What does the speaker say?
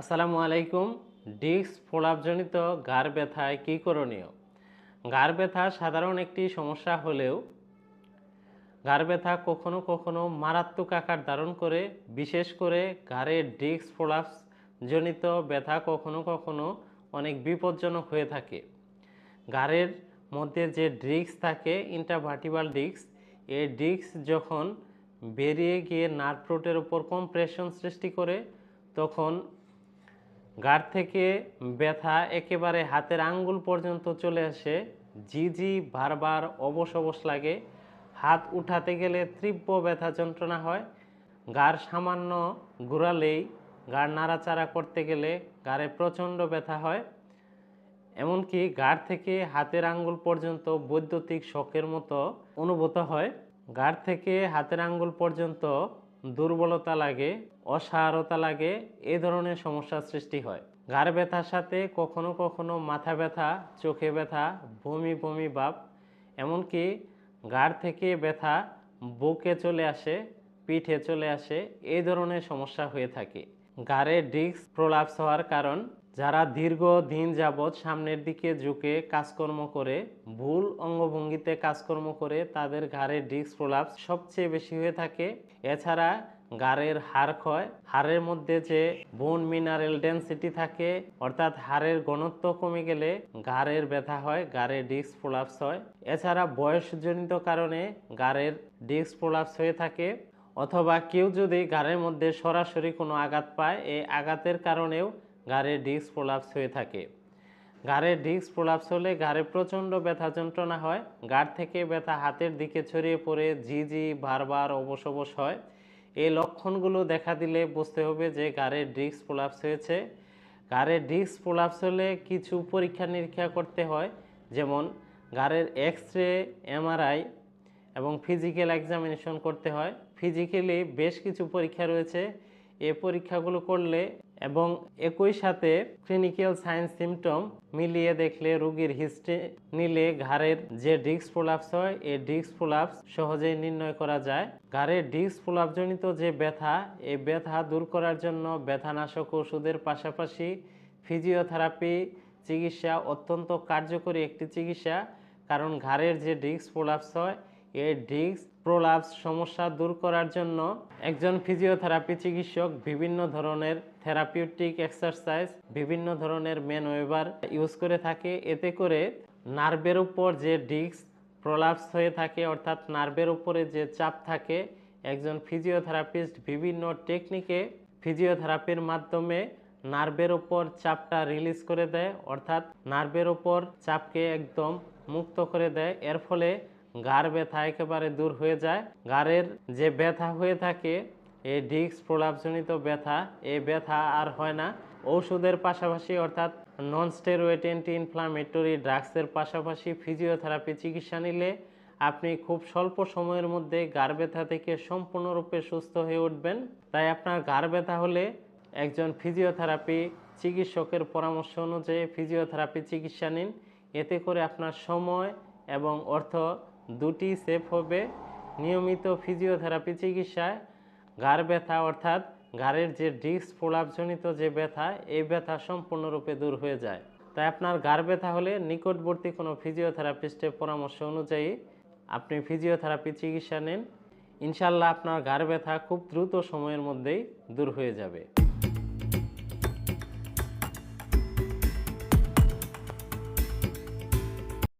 আসসালামু আলাইকুম। ডিস্ক ফোলাপজনিত ঘাড় ব্যথায় কী করণীয়? গার ব্যথা সাধারণ একটি সমস্যা হলেও গার ব্যথা কখনো কখনো মারাত্মক আকার ধারণ করে, বিশেষ করে ঘাড়ের ডিস্ক প্রলাপস জনিত ব্যথা কখনো কখনো অনেক বিপজ্জনক হয়ে থাকে। ঘাড়ের মধ্যে যে ডিস্ক থাকে, ইন্টারভার্টিবাল ডিস্ক, এই ডিস্ক যখন বেরিয়ে গিয়ে নার্ভ রুটের উপর কম্প্রেশন সৃষ্টি করে, তখন গাঢ় থেকে ব্যথা একেবারে হাতের আঙ্গুল পর্যন্ত চলে আসে। জি বারবার অবশ অবশ লাগে। হাত উঠাতে গেলে তীব্র ব্যথা যন্ত্রণা হয়। গাড় সামান্য ঘুরালেই গাড় নাড়াচাড়া করতে গেলে গাড়ে প্রচণ্ড ব্যথা হয়। এমনকি গাড় থেকে হাতের আঙ্গুল পর্যন্ত বৈদ্যুতিক শকের মতো অনুভূত হয়। গাড় থেকে হাতের আঙ্গুল পর্যন্ত দুর্বলতা লাগে। অসারতা লাগে, এ ধরনের সমস্যার সৃষ্টি হয়। ঘাড় ব্যথার সাথে কখনো কখনো মাথা ব্যথা, চোখে ব্যথা, বমি বমি ভাব, এমনকি ঘাড় থেকে ব্যথা বুকে চলে আসে, পিঠে চলে আসে এই ধরনের সমস্যা হয়ে থাকে। গাড়ে ডিস্ক প্রলাপস হওয়ার কারণ যারা দীর্ঘ দিন যাবৎ সামনের দিকে ঝুঁকে কাজকর্ম করে, ভুল অঙ্গভঙ্গিতে কাজকর্ম করে তাদের ঘাড়ে ডিস্ক প্রলাপস সবচেয়ে বেশি হয়ে থাকে। এছাড়া গাড়ের হাড় ক্ষয়, হাড়ের মধ্যে যে বোন মিনারেল ডেন্সিটি থাকে, অর্থাৎ হাড়ের ঘনত্ব কমে গেলে ঘাড়ের ব্যথা হয়, ঘাড়ে ডিস্ক প্রলাপস হয়। এছাড়া বয়সজনিত কারণে ঘাড়ের ডিস্ক প্রলাপস হয়ে থাকে। অথবা কেউ যদি গাড়ের মধ্যে সরাসরি কোনো আঘাত পায়, এই আঘাতের কারণেও গাড়ে ডিস্ক প্রলাপস হয়ে থাকে। গাড়ে ডিস্ক প্রলাপস হলে গাড়ে প্রচণ্ড ব্যথা যন্ত্রণা হয়। গাড় থেকে ব্যথা হাতের দিকে ছড়িয়ে পড়ে, ঝিঝি, বারবার অবশ হয়। এই লক্ষণগুলো দেখা দিলে বুঝতে হবে যে গাড়ের ডিস্ক প্রলাপস হয়েছে। গাড়ের ডিস্ক প্রলাপস হলে কিছু পরীক্ষা নিরীক্ষা করতে হয়, যেমন গাড়ের এক্স রে এমআরআই এবং ফিজিক্যাল এক্সামিনেশন করতে হয়। ফিজিক্যালি বেশ কিছু পরীক্ষা রয়েছে। এই পরীক্ষাগুলো করলে এবং একই সাথে ক্লিনিক্যাল সায়েন্স সিমটম মিলিয়ে দেখলে রোগীর হিস্ট্রি নিলে ঘাড়ের যে ডিস্ক প্রলাপস হয়, এই ডিস্ক প্রলাপস সহজেই নির্ণয় করা যায়। ঘাড়ের ডিস্ক প্রলাপজনিত যে ব্যথা, এই ব্যথা দূর করার জন্য ব্যথানাশক ওষুধের পাশাপাশি ফিজিওথেরাপি চিকিৎসা অত্যন্ত কার্যকরী একটি চিকিৎসা, কারণ ঘাড়ের যে ডিস্ক প্রলাপস হয়, এই ডিস্ক প্রলাপস সমস্যা দূর করার জন্য একজন ফিজিওথেরাপি চিকিৎসক বিভিন্ন ধরনের থেরাপিউটিক এক্সারসাইজ, বিভিন্ন ধরনের মেন ম্যানওয়েভার ইউজ করে থাকে। এতে করে নার্ভের উপর যে ডিস্ক প্রলাপস হয়ে থাকে, অর্থাৎ নার্ভের উপরে যে চাপ থাকে, একজন ফিজিওথেরাপিস্ট বিভিন্ন টেকনিকে ফিজিওথেরাপির মাধ্যমে নার্ভের উপর চাপটা রিলিজ করে দেয়, অর্থাৎ নার্ভের উপর চাপকে একদম মুক্ত করে দেয়। এর ফলে গাড় ব্যথা একেবারে দূর হয়ে যায়। গাড়ের যে ব্যথা হয়ে থাকে এই ডিস্ক প্রলাপজনিত ব্যথা এই ব্যথা আর হয় না। ঔষধের পাশাপাশি অর্থাৎ নন স্টেরয়েড অ্যান্টি ইনফ্লামেটরি ড্রাগসের পাশাপাশি ফিজিওথেরাপি চিকিৎসা নিলে আপনি খুব স্বল্প সময়ের মধ্যে গাড় ব্যথা থেকে সম্পূর্ণরূপে সুস্থ হয়ে উঠবেন। তাই আপনার গাড় ব্যথা হলে একজন ফিজিওথেরাপি চিকিৎসকের পরামর্শ অনুযায়ী ফিজিওথেরাপি চিকিৎসা নিন। এতে করে আপনার সময় এবং অর্থ দুটি সেভ হবে। নিয়মিত ফিজিওথেরাপি চিকিৎসায় ঘাড় ব্যথা অর্থাৎ ঘাড়ের যে ডিস্ক প্রলাপজনিত যে ব্যথা, এই ব্যথা সম্পূর্ণরূপে দূর হয়ে যায়। তাই আপনার ঘাড় ব্যথা হলে নিকটবর্তী কোনো ফিজিওথেরাপিস্টের পরামর্শ অনুযায়ী আপনি ফিজিওথেরাপি চিকিৎসা নেন। ইনশাল্লাহ আপনার ঘাড় ব্যথা খুব দ্রুত সময়ের মধ্যেই দূর হয়ে যাবে।